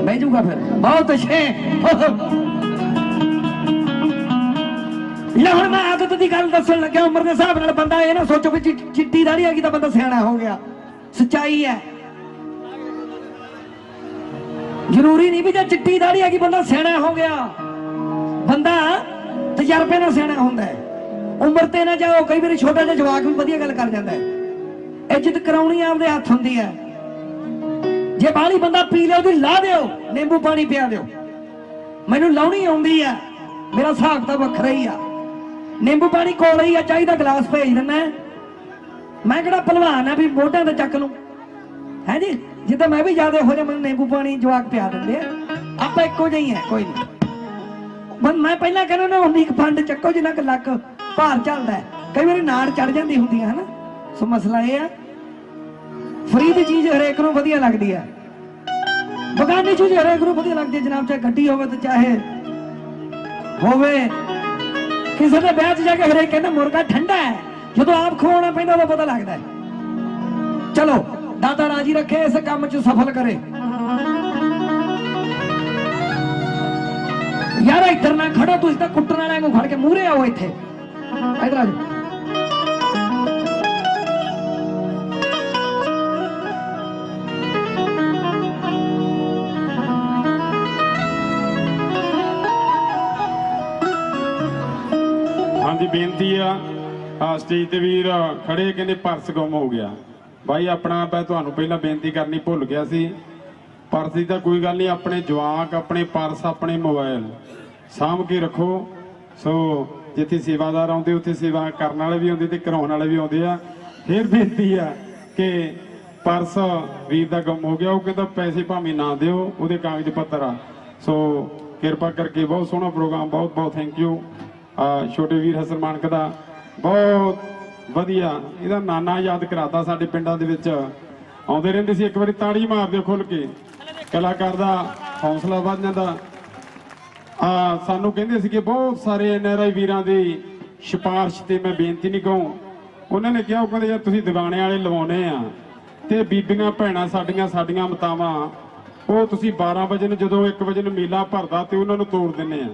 ਬਹਿ ਜਾਊਗਾ ਫਿਰ। ਬਹੁਤ ਅੱਛੇ। ਲੈ ਹੁਣ ਮੈਂ ਆਦਤ ਦੀ ਗੱਲ ਦੱਸਣ ਲੱਗਿਆ, ਉਮਰ ਦੇ ਹਿਸਾਬ ਨਾਲ ਬੰਦਾ ਇਹ ਨਾ ਸੋਚੋ ਵੀ ਚਿੱਟੀ ਦਾੜੀ ਆ ਗਈ ਤਾਂ ਬੰਦਾ ਸਿਆਣਾ ਹੋ ਗਿਆ। ਸੱਚਾਈ ਹੈ। ਜ਼ਰੂਰੀ ਨਹੀਂ ਵੀ ਜੇ ਚਿੱਟੀ ਦਾੜੀ ਆ ਗਈ, ਬੰਦਾ ਸਿਆਣਾ ਹੋ ਗਿਆ। ਬੰਦਾ ਤਜਰਬੇ ਨਾਲ ਸਿਆਣਾ ਹੁੰਦਾ ਹੈ। ਉਮਰ ਤੇ ਨਾ ਜਾਓ, ਕਈ ਵਾਰੀ ਛੋਟਾ ਜਿਹਾ ਜਵਾਕ ਵੀ ਵਧੀਆ ਗੱਲ ਕਰ ਜਾਂਦਾ ਹੈ। ਇੱਜ਼ਤ ਕਰਾਉਣੀ ਆਪਦੇ ਹੱਥ ਹੁੰਦੀ ਹੈ। ਜੇ ਬਾਹਲੀ ਬੰਦਾ ਪੀ ਲਿਆ, ਉਹਦੀ ਲਾ ਦਿਓ, ਨਿੰਬੂ ਪਾਣੀ ਪਿਆ ਦਿਓ। ਮੈਨੂੰ ਲਾਉਣੀ ਆਉਂਦੀ ਆ, ਮੇਰਾ ਹਿਸਾਬ ਤਾਂ ਵੱਖਰਾ ਹੀ ਆ। ਨਿੰਬੂ ਪਾਣੀ ਕੋਲ ਹੀ ਆ ਚਾਹੀਦਾ ਗਲਾਸ ਭੇਜ ਦਿੰਦਾ ਮੈਂ ਕਿਹੜਾ ਭਲਵਾਨ ਆ ਵੀ ਮੋਢਿਆਂ ਤੇ ਚੱਕ ਲੂੰ। ਹੈ ਜੀ? ਜਿੱਦਾਂ ਮੈਂ ਵੀ ਜ਼ਿਆਦਾ ਹੋ ਜਾ, ਮੈਨੂੰ ਨਿੰਬੂ ਪਾਣੀ ਜਵਾਕ ਪਿਆ ਦਿੰਦੇ ਆ। ਆਪਾਂ ਇੱਕੋ ਜਿਹੇ ਆ, ਕੋਈ ਨਹੀਂ। ਬਸ ਮੈਂ ਪਹਿਲਾਂ ਕਹਿੰਦਾ ਨਾ ਉਨੀ ਕੁ ਫੰਡ ਚੱਕੋ, ਜਿੰਨਾ ਕੁ ਲੱਕ ਭਾਰ ਚੱਲਦਾ ਕਈ ਵਾਰੀ ਨਾੜ ਚੜ ਜਾਂਦੀ ਹੁੰਦੀ ਹੈ ਹਨਾ? ਸੋ ਮਸਲਾ ਇਹ ਆ ਫਰੀ ਦੀ ਚੀਜ਼ ਹਰੇਕ ਨੂੰ ਵਧੀਆ ਲੱਗਦੀ ਹੈ। ਬਗਾਨੀ ਚੀਜ਼ ਹਰੇਕ ਨੂੰ ਵਧੀਆ ਲੱਗਦੀ ਹੈ, ਜਨਾਬ, ਚਾਹੇ ਗੱਡੀ ਹੋਵੇ ਤੇ ਚਾਹੇ ਹੋਵੇ। ਕਿਸੇ ਦੇ ਵਿਆਹ 'ਚ ਜਾ ਕੇ ਹਰੇਕ ਕਹਿੰਦਾ, ਮੁਰਗਾ ਠੰਡਾ ਹੈ। ਜਦੋਂ ਆਪ ਖਵਾਉਣਾ ਪੈਂਦਾ, ਉਦੋਂ ਪਤਾ ਲੱਗਦਾ ਹੈ। ਚਲੋ, ਦਾਦਾ ਰਾਜੀ ਰੱਖੇ, ਇਸ ਕੰਮ 'ਚ ਸਫਲ ਕਰੇ। ਯਾਰ, ਇੱਧਰ ਨਾ ਖੜੋ, ਤੁਸੀਂ ਤਾਂ ਕੁੱਟਣ ਵਾਲਿਆਂ ਨੂੰ ਖੜ ਕੇ ਮੂਹਰੇ ਆਓ ਇੱਥੇ। ਇੱਧਰ ਆ ਜਾਓ। ਹਾਂਜੀ ਬੇਨਤੀ ਆ। ਸਟੇਜ ਤੇ ਵੀਰ ਖੜੇ ਕਹਿੰਦੇ ਪਰਸ ਗੁੰਮ ਹੋ ਗਿਆ। ਬਾਈ, ਆਪਣਾ ਮੈਂ ਤੁਹਾਨੂੰ ਪਹਿਲਾਂ ਬੇਨਤੀ ਕਰਨੀ ਭੁੱਲ ਗਿਆ ਸੀ। ਪਰਸ ਦੀ ਤਾਂ ਕੋਈ ਗੱਲ ਨਹੀਂ, ਆਪਣੇ ਜਵਾਕ, ਆਪਣੇ ਪਰਸ, ਆਪਣੇ ਮੋਬਾਈਲ ਸਾਂਭ ਕੇ ਰੱਖੋ। ਸੋ ਜਿੱਥੇ ਸੇਵਾਦਾਰ ਆਉਂਦੇ, ਉੱਥੇ ਸੇਵਾ ਕਰਨ ਵਾਲੇ ਵੀ ਆਉਂਦੇ ਤੇ ਕਰਾਉਣ ਵਾਲੇ ਵੀ ਆਉਂਦੇ ਆ। ਫਿਰ ਬੇਨਤੀ ਆ ਕਿ ਪਰਸ ਵੀਰ ਦਾ ਗਮ ਹੋ ਗਿਆ, ਉਹ ਕਹਿੰਦਾ ਪੈਸੇ ਭਾਵੇਂ ਨਾ ਦਿਓ, ਉਹਦੇ ਕਾਗਜ਼ ਪੱਤਰ ਆ। ਸੋ ਕਿਰਪਾ ਕਰਕੇ ਬਹੁਤ ਸੋਹਣਾ ਪ੍ਰੋਗਰਾਮ ਬਹੁਤ ਬਹੁਤ ਥੈਂਕ ਯੂ ਛੋਟੇ ਵੀਰ ਹਸਨ ਮਾਨਕ ਦਾ ਬਹੁਤ ਵਧੀਆ, ਇਹਦਾ ਨਾਨਾ ਯਾਦ ਕਰਾਤਾ ਸਾਡੇ ਪਿੰਡਾਂ ਦੇ ਵਿੱਚ। ਆਉਂਦੇ ਰਹਿੰਦੇ ਸੀ ਇੱਕ ਵਾਰੀ ਤਾੜੀ ਮਾਰ ਦਿਓ ਖੁੱਲ ਕੇ। ਕਲਾਕਾਰ ਦਾ ਹੌਸਲਾ ਵੱਧ ਜਾਂਦਾ। ਆ ਸਾਨੂੰ ਕਹਿੰਦੇ ਸੀ ਕਿ ਬਹੁਤ ਸਾਰੇ ਐਨਆਰਆਈ ਵੀਰਾਂ ਦੀ ਸਿਫਾਰਿਸ਼ ਤੇ ਮੈਂ ਬੇਨਤੀ ਨਹੀਂ ਕਹੂੰ। ਉਹਨਾਂ ਨੇ ਕਿਹਾ, ਉਹ ਕਹਿੰਦੇ, ਯਾਰ ਤੁਸੀਂ ਦੁਗਾਣੇ ਵਾਲੇ ਲਵਾਉਣੇ ਆ ਤੇ ਬੀਬੀਆਂ ਭੈਣਾਂ ਸਾਡੀਆਂ ਸਾਡੀਆਂ ਮਤਾਵਾਂ, ਉਹ ਤੁਸੀਂ 12 ਵਜੇ ਨੂੰ ਜਦੋਂ 1 ਵਜੇ ਨੂੰ ਮੇਲਾ ਭਰਦਾ ਤੇ ਉਹਨਾਂ ਨੂੰ ਤੋੜ ਦਿੰਨੇ ਆ।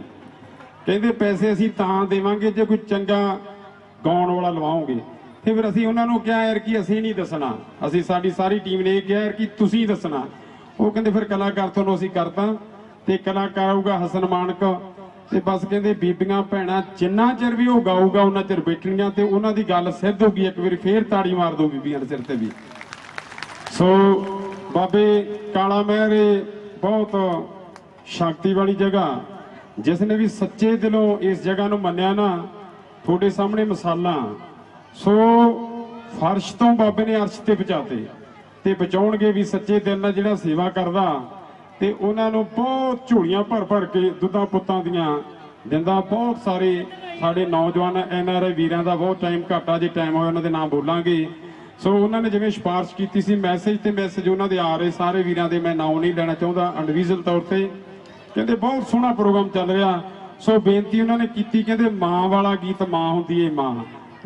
ਕਹਿੰਦੇ ਪੈਸੇ ਅਸੀਂ ਤਾਂ ਦੇਵਾਂਗੇ ਜੇ ਕੋਈ ਚੰਗਾ ਗਾਉਣ ਵਾਲਾ ਲਵਾਓਗੇ। ਤੇ ਫਿਰ ਅਸੀਂ ਉਹਨਾਂ ਨੂੰ ਕਿਹਾ, ਯਾਰ ਕਿ ਅਸੀਂ ਨਹੀਂ ਦੱਸਣਾ? ਅਸੀਂ ਸਾਡੀ ਸਾਰੀ ਟੀਮ ਨੇ ਇਹ ਕਿਹਾ, ਯਾਰ ਕਿ ਤੁਸੀਂ ਦੱਸਣਾ? ਉਹ ਕਹਿੰਦੇ, ਫਿਰ ਕਲਾਕਾਰ ਤੁਹਾਨੂੰ ਅਸੀਂ ਕਰਤਾ ਤੇ ਕਲਾਕਾਰ ਆਊਗਾ ਹਸਨ ਮਾਨਕ ਤੇ ਬਸ ਕਹਿੰਦੇ ਬੀਬੀਆਂ ਭੈਣਾਂ ਜਿੰਨਾ ਚਿਰ ਵੀ ਉਹ ਗਾਊਗਾ ਉਹਨਾਂ ਚਿਰ ਬੈਠਣਗੀਆਂ ਤੇ ਉਹਨਾਂ ਦੀ ਗੱਲ ਸਿੱਧ ਹੋ ਗਈ, ਇੱਕ ਵਾਰੀ ਫੇਰ ਤਾੜੀ ਮਾਰ ਦੋ ਬੀਬੀਆਂ ਦੇ ਸਿਰ ਤੇ ਵੀ। ਸੋ ਬਾਬੇ ਕਾਲਾ ਮਹਿਰ ਇਹ ਬਹੁਤ ਸ਼ਕਤੀ ਵਾਲੀ ਜਗ੍ਹਾ ਜਿਸ ਨੇ ਵੀ ਸੱਚੇ ਦਿਲੋਂ ਇਸ ਜਗ੍ਹਾ ਨੂੰ ਮੰਨਿਆ ਨਾ, ਤੁਹਾਡੇ ਸਾਹਮਣੇ ਮਿਸਾਲਾਂ। ਸੋ ਫਰਸ਼ ਤੋਂ ਬਾਬੇ ਨੇ ਅਰਸ਼ ਤੇ ਪਹੁੰਚਾਤੇ। ਤੇ ਬਚਾਉਣਗੇ ਵੀ ਸੱਚੇ ਦਿਲ ਨਾਲ ਜਿਹੜਾ ਸੇਵਾ ਕਰਦਾ, ਤੇ ਉਹਨਾਂ ਨੂੰ ਬਹੁਤ ਝੋਲੀਆਂ ਭਰ ਭਰ ਕੇ ਦੁੱਧਾਂ ਪੁੱਤਾਂ ਦੀਆਂ ਦਿੰਦਾ। ਬਹੁਤ ਸਾਰੇ ਸਾਡੇ ਨੌਜਵਾਨ ਐਨ ਆਰ ਆਈ ਵੀਰਾਂ ਦਾ ਬਹੁਤ ਟਾਈਮ ਘਾਟਾ, ਜੇ ਟਾਈਮ ਹੋਇਆ ਉਹਨਾਂ ਦੇ ਨਾਮ ਬੋਲਾਂਗੇ। ਸੋ ਉਹਨਾਂ ਨੇ ਜਿਵੇਂ ਸਿਫਾਰਿਸ਼ ਕੀਤੀ ਸੀ ਮੈਸੇਜ ਤੇ ਮੈਸੇਜ ਉਹਨਾਂ ਦੇ ਆ ਰਹੇ। ਸਾਰੇ ਵੀਰਾਂ ਦੇ ਮੈਂ ਨਾਮ ਨਹੀਂ ਲੈਣਾ ਚਾਹੁੰਦਾ। ਇੰਡੀਵਿਜੂਅਲ ਤੌਰ ਤੇ ਕਹਿੰਦੇ ਬਹੁਤ ਸੋਹਣਾ ਪ੍ਰੋਗਰਾਮ ਚੱਲ ਰਿਹਾ। ਸੋ ਬੇਨਤੀ ਉਹਨਾਂ ਨੇ ਕੀਤੀ, ਕਹਿੰਦੇ ਮਾਂ ਵਾਲਾ ਗੀਤ ਮਾਂ ਹੁੰਦੀ ਏ ਮਾਂ।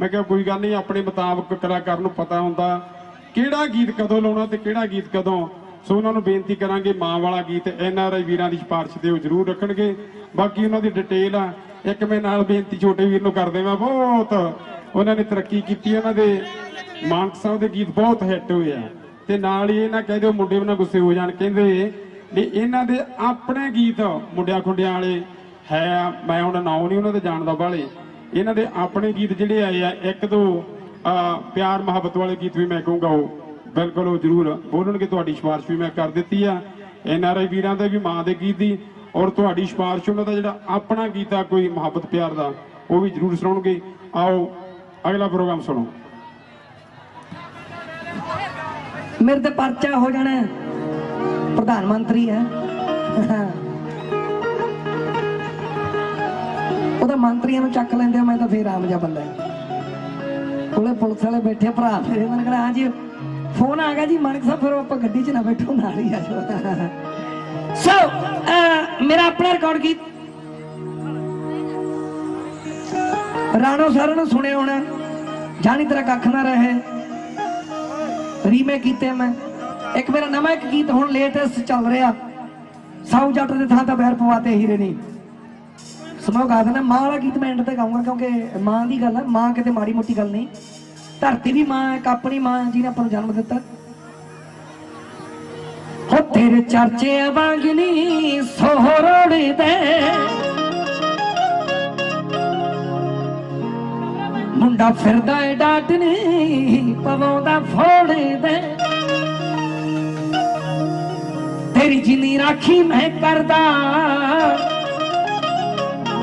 ਮੈਂ ਕਿਹਾ ਕੋਈ ਗੱਲ ਨਹੀਂ, ਆਪਣੇ ਮੁਤਾਬਕ ਕਲਾਕਾਰ ਨੂੰ ਪਤਾ ਹੁੰਦਾ ਕਿਹੜਾ ਗੀਤ ਕਦੋਂ ਲਾਉਣਾ ਤੇ ਕਿਹੜਾ ਗੀਤ ਕਦੋਂ। ਸੋ ਉਹਨਾਂ ਨੂੰ ਬੇਨਤੀ ਕਰਾਂਗੇ ਮਾਂ ਵਾਲਾ ਗੀਤ ਐਨਆਰਆਈ ਵੀਰਾਂ ਦੀ ਸਿਫਾਰਿਸ਼ ਦੇ ਉਹ ਜ਼ਰੂਰ ਰੱਖਣਗੇ। ਬਾਕੀ ਉਹਨਾਂ ਦੀ ਡਿਟੇਲ ਆ, ਇੱਕ ਮੈਂ ਨਾਲ ਬੇਨਤੀ ਛੋਟੇ ਵੀਰ ਨੂੰ ਕਰ ਦੇਵਾਂ, ਬਹੁਤ ਉਹਨਾਂ ਨੇ ਤਰੱਕੀ ਕੀਤੀ ਉਹਨਾਂ ਦੇ। ਮਾਨਕ ਸਾਹਿਬ ਦੇ ਗੀਤ ਬਹੁਤ ਹਿੱਟ ਹੋਏ ਆ। ਤੇ ਨਾਲ ਹੀ ਇਹ ਨਾ ਕਹਿ ਦਿਓ ਮੁੰਡੇ ਉਹਨਾਂ ਗੁੱਸੇ ਹੋ ਜਾਣ, ਕਹਿੰਦੇ ਵੀ ਇਹਨਾਂ ਦੇ ਆਪਣੇ ਗੀਤ ਮੁੰਡਿਆਂ ਖੁੰਡਿਆਂ ਵਾਲੇ ਹੈ, ਮੈਂ ਹੁਣ ਨਾਮ ਨਹੀਂ ਉਹਨਾਂ ਦੇ ਜਾਣਦਾ ਬਾਲੇ ਇਹਨਾਂ ਦੇ ਆਪਣੇ ਗੀਤ ਜਿਹੜੇ ਆਏ ਆ, ਇੱਕ ਦੋ ਪਿਆਰ ਮੁਹੱਬਤ ਵਾਲੇ ਗੀਤ ਵੀ ਮੈਂ ਕਹੂੰਗਾ ਉਹ। ਬਿਲਕੁਲ ਉਹ ਜ਼ਰੂਰ ਬੋਲਣਗੇ, ਤੁਹਾਡੀ ਸਿਫਾਰਿਸ਼ ਵੀ ਮੈਂ ਕਰ ਦਿੱਤੀ ਆ। ਐਨ ਆਰ ਆਈ ਵੀਰਾਂ ਦੇ ਵੀ ਮਾਂ ਦੇ ਗੀਤ ਦੀ ਔਰ ਤੁਹਾਡੀ ਸਿਫਾਰਿਸ਼ ਉਹਨਾਂ ਦਾ ਜਿਹੜਾ ਆਪਣਾ ਗੀਤ ਆ, ਕੋਈ ਮੁਹੱਬਤ, ਪਿਆਰ ਦਾ, ਉਹ ਵੀ ਜ਼ਰੂਰ ਸੁਣਾਉਣਗੇ। ਆਓ, ਅਗਲਾ ਪ੍ਰੋਗਰਾਮ ਸੁਣੋ। ਮੇਰੇ ਤੇ ਪਰਚਾ ਹੋ ਜਾਣਾ। ਪ੍ਰਧਾਨ ਮੰਤਰੀ ਹੈ। ਉਹਦਾ ਮੰਤਰੀਆਂ ਨੂੰ ਚੱਕ ਲੈਂਦੇ ਮੈਂ ਤਾਂ ਫੇਰ ਆਮ ਜਿਹਾ ਬੰਦਾ ਹਾਂ। ਕੋਲੇ ਪੁਲਿਸ ਵਾਲੇ ਬੈਠੇ ਭਰਾ ਮੇਰੇ ਨਾਲ ਕਹਿੰਦਾ ਹਾਂ ਜੀ ਫੋਨ ਆ ਗਿਆ ਜੀ ਮਾਨਕ ਸਾਹਿਬ ਫਿਰ ਆਪਾਂ ਗੱਡੀ 'ਚ ਨਾ ਬੈਠੋ, ਨਾਲ ਹੀ ਆ ਜਾਓ। ਸੋ ਮੇਰਾ ਆਪਣਾ ਰਿਕਾਰਡ ਕੀ? ਰਾਣੋ ਸਰ ਨੂੰ ਸੁਣਿਆ ਹੋਣਾ। ਜਾਣੀ ਤੇਰਾ ਕੱਖ ਨਾ ਰਹੇ। ਰੀਮੇਕ ਕੀਤੇ ਮੈਂ। ਇੱਕ ਮੇਰਾ ਨਵਾਂ ਇੱਕ ਗੀਤ ਹੁਣ ਲੇਟੈਸਟ ਚੱਲ ਰਿਹਾ। ਸਾਊ ਜੱਟ ਦੇ ਥਾਂ ਤਾਂ ਬੈਰ ਪਵਾਤੇ ਹੀਰੇ ਨਹੀਂ ਸਮੋ ਗਾ ਦੇਣਾ ਮਾਂ ਵਾਲਾ ਗੀਤ ਮੈਂ ਐਂਡ ਤੇ ਗਾਉਂਗਾ ਕਿਉਂਕਿ ਮਾਂ ਦੀ ਗੱਲ ਹੈ ਮਾਂ ਕਿਤੇ ਮਾੜੀ ਮੋਟੀ ਗੱਲ ਨਹੀਂ। ਧਰਤੀ ਵੀ ਮਾਂ ਹੈ ਇੱਕ ਆਪਣੀ ਮਾਂ ਜਿਹਨੇ ਆਪਾਂ ਨੂੰ ਜਨਮ ਦਿੱਤਾ। ਹੋ ਤੇਰੇ ਚਰਚੇ ਵਾਂਗਨੀ ਸੋਹਰੋੜੇ ਮੁੰਡਾ ਫਿਰਦਾ ਏ ਡਾਟਨੀ ਪਵਾਉਂਦਾ ਫੋੜੇ ਦੇ ਜਿੰਨੀ ਰਾਖੀ ਮੈਂ ਕਰਦਾ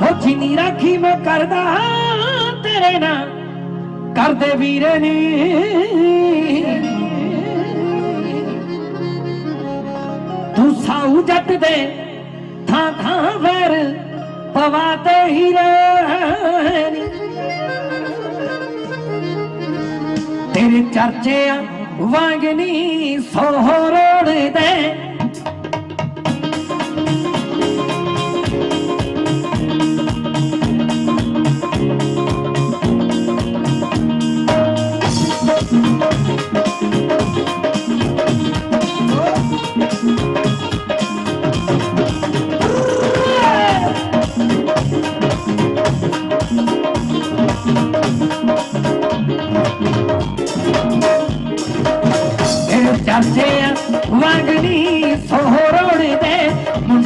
ਹੋ ਜਿੰਨੀ ਰਾਖੀ ਮੈਂ ਕਰਦਾ, ਤੇਰੇ ਨਾਲ ਕਰਦੇ ਵੀਰੇ ਨੀ। ਤੂੰ ਸਾਊ ਜੱਟ ਦੇ ਥਾਂ ਥਾਂ ਵਰ ਪਵਾਤੇ ਹੀਰੇ ਨੀ। ਤੇਰੇ ਚਰਚੇ ਆ ਵਾਂਗਨੀ ਸੋਹਰੋੜ ਦੇ।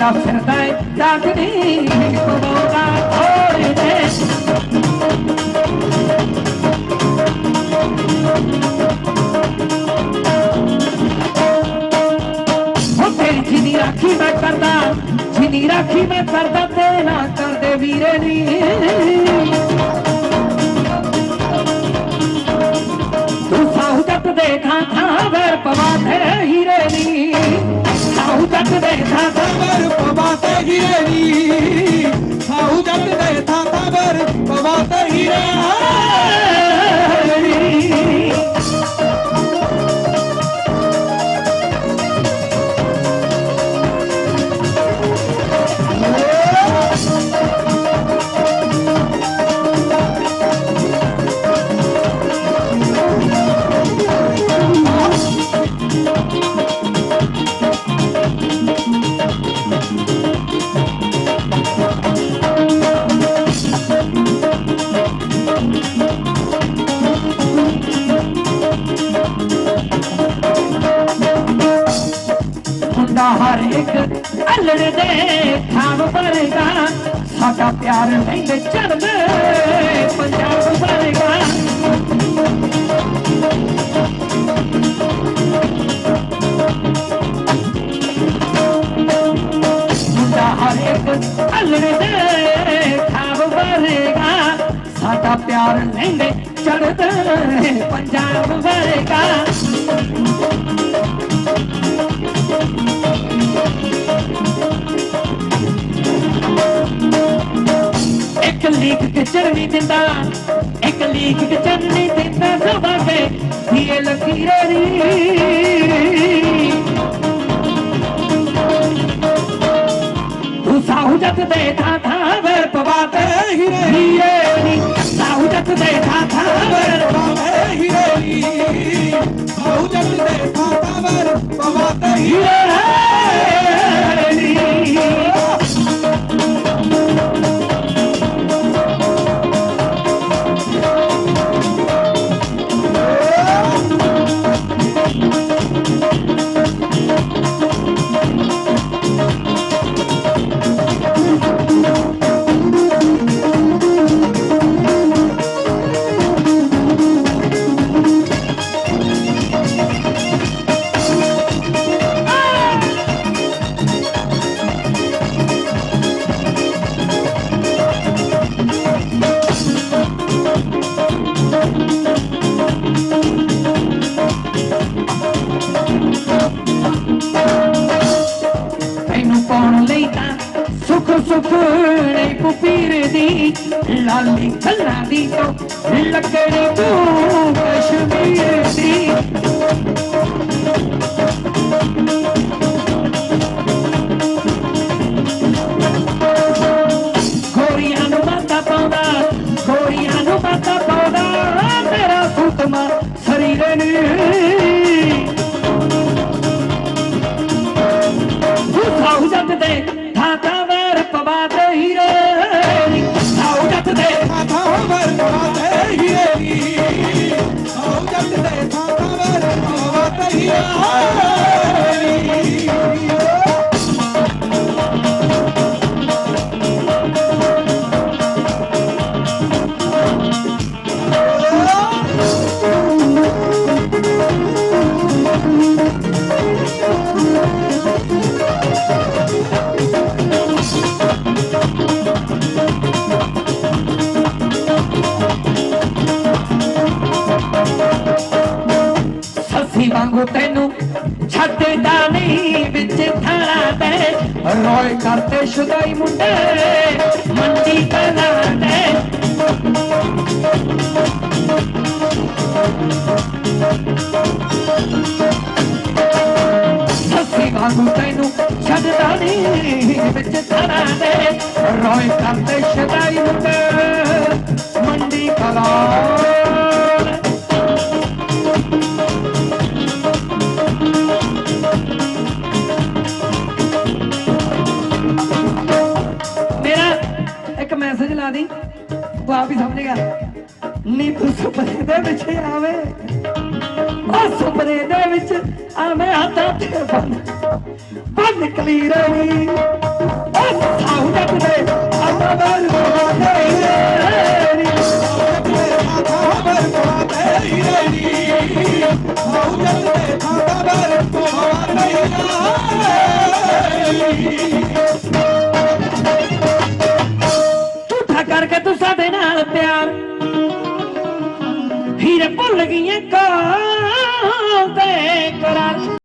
ਮੁੰਡਾ ਫਿਰਦਾ ਏ ਡਾਕਨੀ ਕੋਦਾ ਥੋੜ ਦੇ ਉਹ ਤੇਰੀ ਜਿੰਨੀ ਰਾਖੀ ਮੈਂ ਕਰਦਾ, ਜਿੰਨੀ ਰਾਖੀ ਮੈਂ ਕਰਦਾ ਤੇ ਨਾ ਕਰਦੇ ਵੀਰੇ ਨੀ। ਤੂੰ ਸਾਹੂ ਜੱਟ ਦੇ ਥਾਂ ਥਾਂ ਵੇ ਪਵਾਤੇ ਹੀਰੇ ਨੀ। ਸਾਹੂ ਜੱਟ ਦੇ ਥਾਂ ਥਾਂ ਬਰ ਪਵਾਤੇ ਹੀਰੇ ਨੀ ਸਾਹੂ ਜੱਟ ਦੇ ਥਾਂ ਪਿਆਰ ਲੈਂਦੇ ਚੜਦੇ ਪੰਜਾਬ ਵਰਗਾ। ਮੁੰਡਾ ਹਰ ਇੱਕ ਅਲੜ ਦੇ ਥਾਮ ਵਰਗਾ। ਸਾਡਾ ਪਿਆਰ ਲੈਂਦੇ ਚੜਦੇ ਪੰਜਾਬ ਵਰਗਾ। ਲੀਕ ਤੇ ਦਿੰਦਾ। ਇੱਕ ਲੀਕ ਤੇ ਚੜਨੀ ਦਿੰਦਾ ਸਭਾ ਕੇ ਇਹ ਲਕੀਰੇ ਨੀ ਤੂੰ ਸਾਹੂ ਜੱਟ ਦੇ ਥਾਂ ਥਾਂ ਵੇ ਪਵਾਤੇ ਹੀਰੇ ਹੀਰੇ ਨੀ ਦੀ ਲਾਲੀ ਖੱਲਾ ਦੀ ਤੋਂ ਲੱਕੜੀ ਵਾਂਗੂ ਤੈਨੂੰ ਛੱਡਦਾ ਨਹੀਂ, ਵਿੱਚ ਥਾਣਾ ਤੇ ਰੋਏ ਕਰਤੇ ਸ਼ੁਦਾਈ ਮੁੰਡੇ, ਮੰਡੀ ਕਨਾ ਤੇ ਸੱਸੀ ਵਾਂਗੂ ਤੈਨੂੰ ਛੱਡਦਾ ਨਹੀਂ, ਵਿੱਚ ਥਾਣਾ ਦੇ ਰੋਏ ਕਰਦੇ ਸ਼ੁਦਾਈ ਮੁੰਡੇ, ਮੰਡੀ ਕਲਾ ਆਪ ਹੀ ਸਮਝ ਨੀ ਤੂੰ ਸੁਪਨੇ ਦੇ ਵਿੱਚ ਆਵੇ। ਉਹ ਸੁਪਨੇ ਦੇ ਵਿੱਚ ਆਵੇਂ, ਹੱਥਾਂ ਤੇ ਬੰਨ। ਬੰਨ ਕਲੀਰਣੀ ਉਹ ਸਾਹੂ ਜੱਟ ਦੇ ਆਮਾ ਬਾਲ ਬਾਦੇ ਨੀ